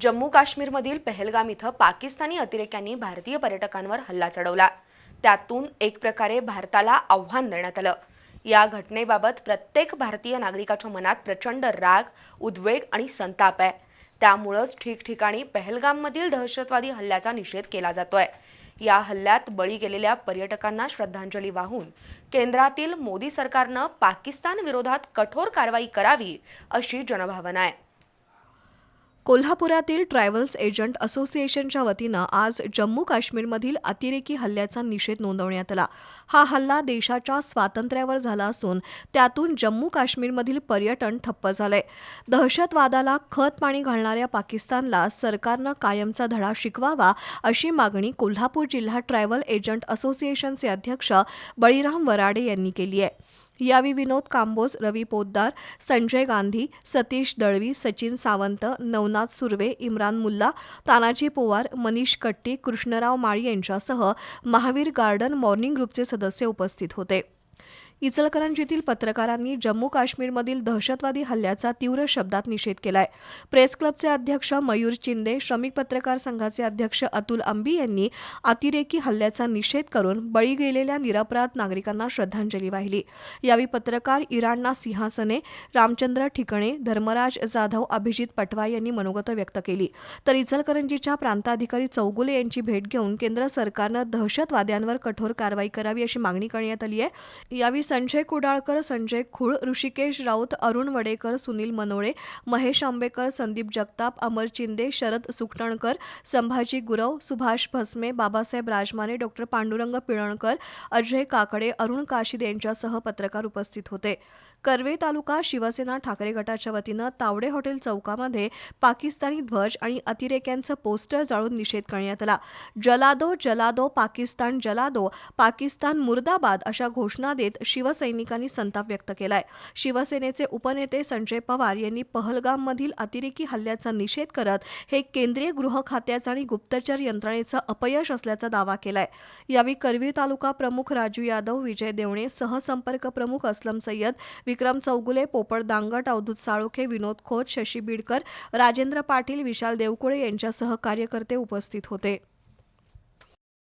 जम्मू काश्मीरमधील पहलगाम इथं पाकिस्तानी अतिरेक्यांनी भारतीय पर्यटकांवर हल्ला चढवला. त्यातून एक प्रकारे भारताला आव्हान देण्यात आलं. या घटनेबाबत प्रत्येक भारतीय नागरिकाच्या मनात प्रचंड राग उद्वेग आणि संताप आहे. त्यामुळंच ठिकठिकाणी पहलगाममधील दहशतवादी हल्ल्याचा निषेध केला जातोय. या हल्ल्यात बळी गेलेल्या पर्यटकांना श्रद्धांजली वाहून केंद्रातील मोदी सरकारनं पाकिस्तान विरोधात कठोर कारवाई करावी अशी जनभावना आहे. कोल्हापुरातील ट्रॅव्हल्स एजंट असोसिएशनच्या वतीनं आज जम्मू काश्मीरमधील अतिरेकी हल्ल्याचा निषेध नोंदवण्यात आला. हा हल्ला देशाच्या स्वातंत्र्यावर झाला असून त्यातून जम्मू काश्मीरमधील पर्यटन ठप्प झालंय. दहशतवादाला खत पाणी घालणाऱ्या पाकिस्तानला सरकारनं कायमचा धडा शिकवावा अशी मागणी कोल्हापूर जिल्हा ट्रॅव्हल एजंट असोसिएशनचे अध्यक्ष बळीराम वराडे यांनी केली आहे. यावेळी विनोद कांबोज रवी पोद्दार संजय गांधी सतीश दळवी सचिन सावंत नवनाथ सुर्वे इम्रान मुल्ला तानाजी पोवार मनीष कट्टी कृष्णराव माळी यांच्यासह महावीर गार्डन मॉर्निंग ग्रुपचे सदस्य उपस्थित होते. इचलकरंजीतील पत्रकारांनी जम्मू काश्मीरमधील दहशतवादी हल्ल्याचा तीव्र शब्दात निषेध केलाय. प्रेस क्लबचे अध्यक्ष मयूर चिंदे श्रमिक पत्रकार संघाचे अध्यक्ष अतुल अंबी यांनी अतिरेकी हल्ल्याचा निषेध करून बळी गेलेल्या निरपराध नागरिकांना श्रद्धांजली वाहिली. यावेळी पत्रकार इराणना सिंहासने रामचंद्र ठिकणे धर्मराज जाधव अभिजित पटवा यांनी मनोगत व्यक्त केली. तर इचलकरंजीच्या प्रांताधिकारी चौगुले यांची भेट घेऊन केंद्र सरकारनं दहशतवाद्यांवर कठोर कारवाई करावी अशी मागणी करण्यात आली आहे. यावेळी संजय कुडाळकर संजय खुळ ऋषिकेश राऊत अरुण वडेकर सुनील मनोळे महेश आंबेकर संदीप जगताप अमर चिंदे शरद सुकटणकर संभाजी गुरव सुभाष भस्मे बाबासाहेब राजमाने डॉक्टर पांडुरंग पिळणकर अजय काकडे अरुण काशिद यांच्यासह पत्रकार उपस्थित होते. कर्वे तालुका शिवसेना ठाकरे गटाच्या वतीनं तावडे हॉटेल चौकामध्ये पाकिस्तानी ध्वज आणि अतिरेक्यांचं पोस्टर जाळून निषेध करण्यात आला. जलादो जलादो पाकिस्तान जलादो पाकिस्तान मुर्दाबाद अशा घोषणा देत शिवसैनिकांनी संताप व्यक्त केलाय. शिवसेनेचे उपनेते संजय पवार यांनी पहलगाममधील अतिरेकी हल्ल्याचा निषेध करत हे केंद्रीय गृह खात्याचं आणि गुप्तचर यंत्रणेचं अपयश असल्याचा दावा केलाय. यावेळी करवीर तालुका प्रमुख राजू यादव विजय देवणे सहसंपर्क प्रमुख असलम सय्यद विक्रम चौगुले पोपड दांगट अवधूत साळोखे विनोद खोत शशी बीडकर राजेंद्र पाटील विशाल देवकुळे यांच्यासह कार्यकर्ते उपस्थित होते.